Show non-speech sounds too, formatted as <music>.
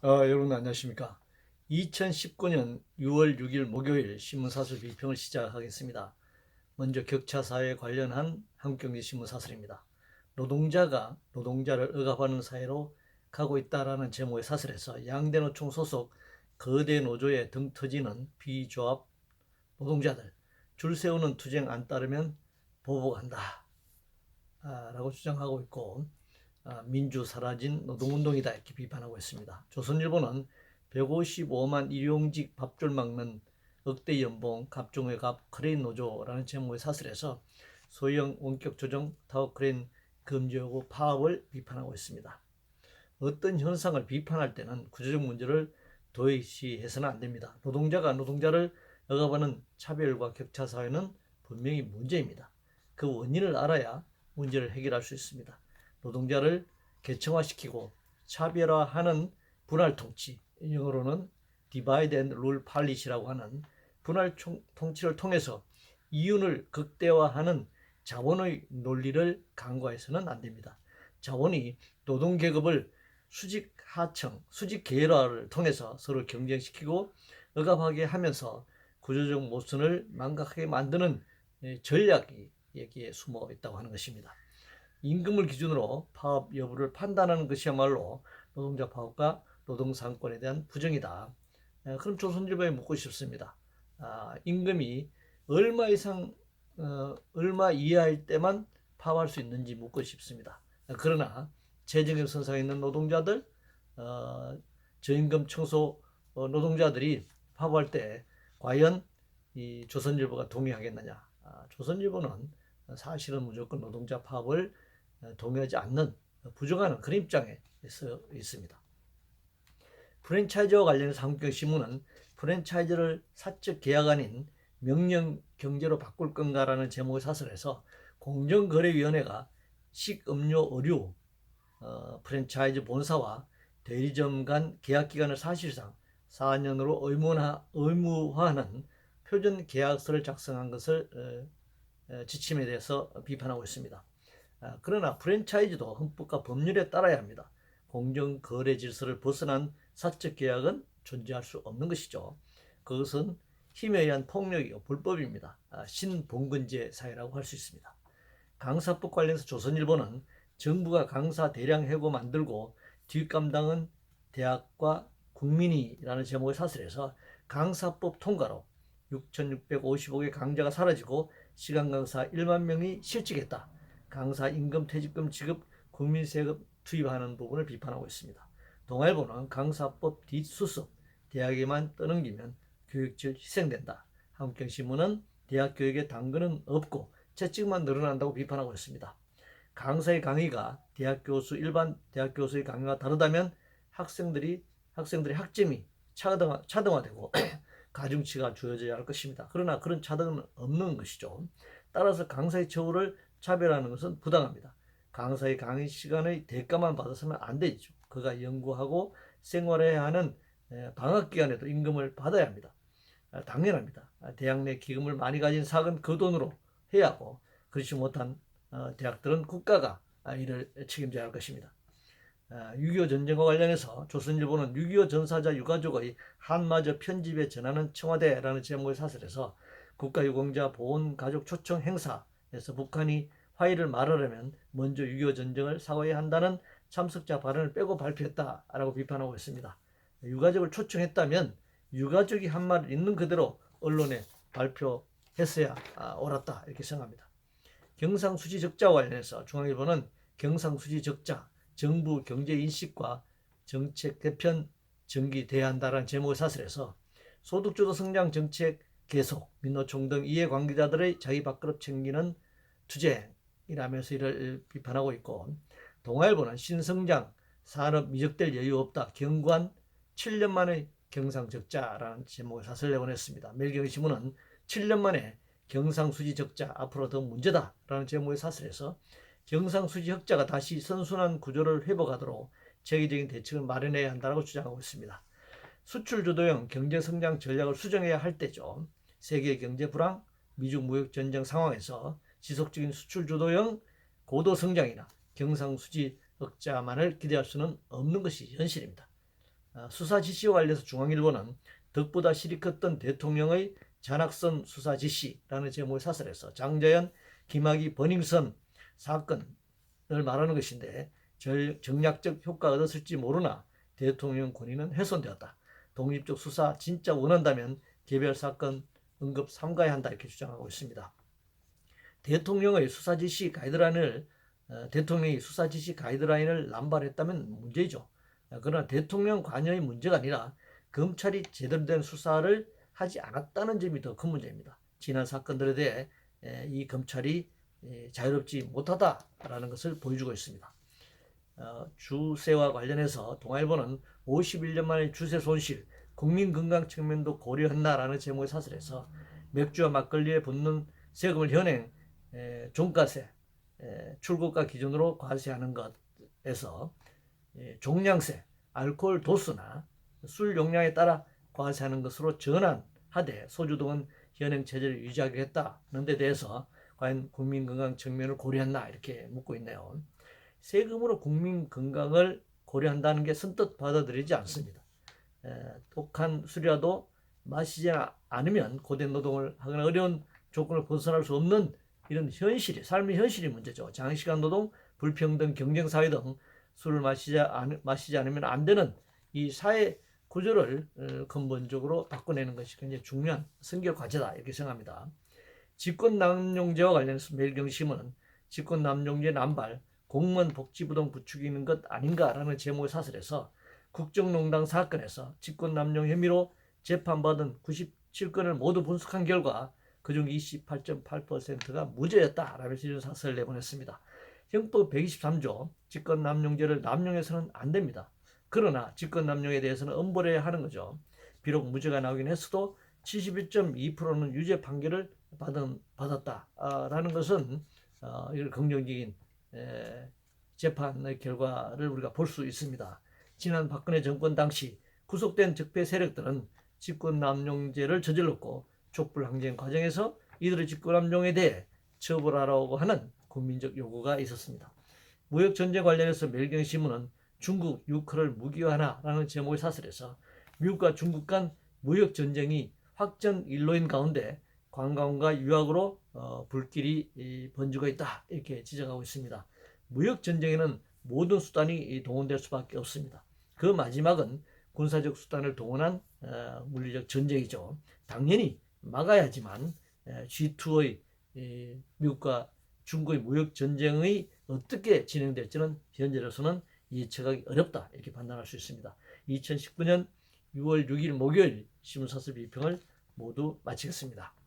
어, 여러분 안녕하십니까? 2019년 6월 6일 목요일 신문사설 비평을 시작하겠습니다. 먼저 격차 사회에 관련한 한국경제신문 사설입니다. 노동자가 노동자를 억압하는 사회로 가고 있다라는 제목의 사설에서 양대노총 소속 거대 노조에 등 터지는 비조합 노동자들 줄 세우는 투쟁 안 따르면 보복한다 아, 라고 주장하고 있고 아, 민주 사라진 노동운동이다 이렇게 비판하고 있습니다. 조선일보는 155만 일용직 밥줄 막는 억대 연봉 갑종의 갑 크레인 노조라는 제목의 사설에서 소형 원격 조정 타워 크레인 금지하고 파업을 비판하고 있습니다. 어떤 현상을 비판할 때는 구조적 문제를 도외시해서는 안 됩니다. 노동자가 노동자를 억압하는 차별과 격차 사회는 분명히 문제입니다. 그 원인을 알아야 문제를 해결할 수 있습니다. 노동자를 계층화시키고 차별화하는 분할 통치, 영어로는 디바이드 앤룰 팔릿이라고 하는 분할 총- 통치를 통해서 이윤을 극대화하는 자본의 논리를 강구해서는 안 됩니다. 자본이 노동 계급을 수직 하청, 수직 계열화를 통해서 서로 경쟁시키고 억압하게 하면서 구조적 모순을 망각하게 만드는 예, 전략이 여기에 숨어 있다고 하는 것입니다. 임금을 기준으로 파업 여부를 판단하는 것이야말로 노동자 파업과 노동 상권에 대한 부정이다. 에, 그럼 조선일보에 묻고 싶습니다. 아, 임금이 얼마 이상 어, 얼마 이하일 때만 파업할 수 있는지 묻고 싶습니다. 아, 그러나 재정의 선상에 있는 노동자들, 어, 저임금 청소 어, 노동자들이 파업할 때 과연 이 조선일보가 동의하겠느냐? 아, 조선일보는 사실은 무조건 노동자 파업을 어, 동의하지 않는 부정하는 그런 입장에 서 있습니다. 프랜차이즈와 관련해서 한국경신문은 프랜차이즈를 사적 계약 아닌 명령 경제로 바꿀 건가라는 제목의 사설에서 공정거래위원회가 식음료 의류 어, 프랜차이즈 본사와 대리점 간 계약 기간을 사실상 4년으로 의무화, 의무화하는 표준 계약서를 작성한 것을 어, 어, 지침에 대해서 비판하고 있습니다. 아, 그러나 프랜차이즈도 헌법과 법률에 따라야 합니다. 공정 거래 질서를 벗어난 사적 계약은 존재할 수 없는 것이죠. 그것은 힘에 의한 폭력이고 불법입니다. 아, 신봉건제 사회라고 할 수 있습니다. 강사법 관련해서 조선일보는 정부가 강사 대량 해고 만들고 뒷감당은 대학과 국민이라는 제목의 사설에서 강사법 통과로 6,655개 강좌가 사라지고 시간 강사 1만 명이 실직했다. 강사 임금 퇴직금 지급 국민 세금 투입하는 부분을 비판하고 있습니다. 동아일보는 강사법 뒷수습 대학에만 떠넘기면 교육질 희생된다. 한국경신문은 대학 교육에 당근은 없고 채찍만 늘어난다고 비판하고 있습니다. 강사의 강의가 대학 교수 일반 대학 교수의 강의가 다르다면 학생들이 학생들의 학점이 차등화, 차등화되고 <clears throat> 가중치가 주어져야 할 것입니다. 그러나 그런 차등은 없는 것이죠. 따라서 강사의 처우를 차별하는 것은 부당합니다. 강사의 강의 시간의 대가만 받았으면 안 되죠. 그가 연구하고 생활해야 하는 방학 기간에도 임금을 받아야 합니다. 아, 당연합니다. 아, 대학 내 기금을 많이 가진 사학은 그 돈으로 해야 하고 그렇지 못한 어, 대학들은 국가가 아, 이를 책임져야 할 것입니다. 6.25 전쟁과 관련해서 조선일보는 6.25 전사자 유가족의 한마저 편집에 전하는 청와대라는 제목의 사설에서 국가유공자 보훈 가족 초청 행사 에서 북한이 화해를 말하려면 먼저 6.25 전쟁을 사과해야 한다는 참석자 발언을 빼고 발표했다라고 비판하고 있습니다. 유가족을 초청했다면 유가족이 한 말을 있는 그대로 언론에 발표했어야 아, 옳았다 이렇게 생각합니다. 경상수지 적자와 관련해서 중앙일보는 경상수지 적자 정부 경제 인식과 정책 개편 전기돼야 한다는 제목의 사설에서 소득주도 성장 정책 계속 민노총 등 이해관계자들의 자기 밥그릇 챙기는 투쟁이라면서 이를 비판하고 있고 동아일보는 신성장 산업 미적될 여유 없다 경관 7년 만에 경상적자라는 제목의 사설 내보냈습니다. 매일경신문은 7년 만에 경상수지 적자 앞으로 더 문제다라는 제목의 사설에서 경상수지 흑자가 다시 선순환 구조를 회복하도록 체계적인 대책을 마련해야 한다고 주장하고 있습니다. 수출 주도형 경제 성장 전략을 수정해야 할 때죠. 세계 경제 불황, 미중 무역 전쟁 상황에서 지속적인 수출 주도형 고도 성장이나 경상수지 흑자만을 기대할 수는 없는 것이 현실입니다. 아, 수사 지시와 관련해서 중앙일보는 덕보다 실이 컸던 대통령의 잔악선 수사 지시라는 제목의 사설에서 장자연, 김학의, 버닝썬 사건을 말하는 것인데 절- 정략적 효과가 얻었을지 모르나 대통령 권위는 훼손되었다. 독립적 수사 진짜 원한다면 개별 사건 응급 삼가야 한다 이렇게 주장하고 있습니다. 대통령의 수사 지시 가이드라인을 어, 대통령이 수사 지시 가이드라인을 남발했다면 문제죠. 어, 그러나 대통령 관여의 문제가 아니라 검찰이 제대로 된 수사를 하지 않았다는 점이 더 큰 문제입니다. 지난 사건들에 대해 에, 이 검찰이 에, 자유롭지 못하다라는 것을 보여주고 있습니다. 어, 주세와 관련해서 동아일보는 51년 만에 주세 손실, 국민 건강 측면도 고려했나라는 제목의 사설에서 맥주와 막걸리에 붙는 세금을 현행 에, 종가세, 에, 출고가 기준으로 과세하는 것에서 예, 종량세, 알코올 도수나 술 용량에 따라 과세하는 것으로 전환하되 소주 등은 현행 체제를 유지하겠다는 데 대해서 과연 국민 건강 측면을 고려했나 이렇게 묻고 있네요. 세금으로 국민 건강을 고려한다는 게 선뜻 받아들이지 않습니다. 에, 독한 술이라도 마시지 않으면 고된 노동을 하거나 어려운 조건을 벗어날 수 없는 이런 현실이 삶의 현실이 문제죠. 장시간 노동, 불평등, 경쟁 사회 등 술을 마시지, 않, 마시지 않으면 안 되는 이 사회 구조를 어, 근본적으로 바꿔내는 것이 굉장히 중요한 선결 과제다 이렇게 생각합니다. 직권남용죄와 관련해서 매일경신문은 직권남용죄 남발 공무원 복지부 등 부추기는 것 아닌가라는 제목의 사설에서 국정농단 사건에서 직권남용 혐의로 재판받은 97건을 모두 분석한 결과 그중 28.8%가 무죄였다라면서 이런 사설을 내보냈습니다. 형법 123조 직권남용죄를 남용해서는 안 됩니다. 그러나 직권남용에 대해서는 엄벌해야 하는 거죠. 비록 무죄가 나오긴 했어도 71.2%는 유죄 판결을 받은, 받았다라는 것은 어, 이런 긍정적인 에, 재판의 결과를 우리가 볼 수 있습니다. 지난 박근혜 정권 당시 구속된 적폐 세력들은 직권남용죄를 저질렀고 촛불항쟁 과정에서 이들의 직권남용에 대해 처벌하라고 하는 국민적 요구가 있었습니다. 무역 전쟁 관련해서 멜경신문은 중국 유커를 무기화하나라는 제목의 사설에서 미국과 중국 간 무역 전쟁이 확전 일로인 가운데 관광과 유학으로 어, 불길이 이, 번지고 있다 이렇게 지적하고 있습니다. 무역 전쟁에는 모든 수단이 이, 동원될 수밖에 없습니다. 그 마지막은 군사적 수단을 동원한 어, 물리적 전쟁이죠. 당연히 막아야지만 에, G2의 이, 미국과 중국의 무역 전쟁의 어떻게 진행될지는 현재로서는 예측하기 어렵다 이렇게 판단할 수 있습니다. 2019년 6월 6일 목요일 신문사설 비평을 모두 마치겠습니다.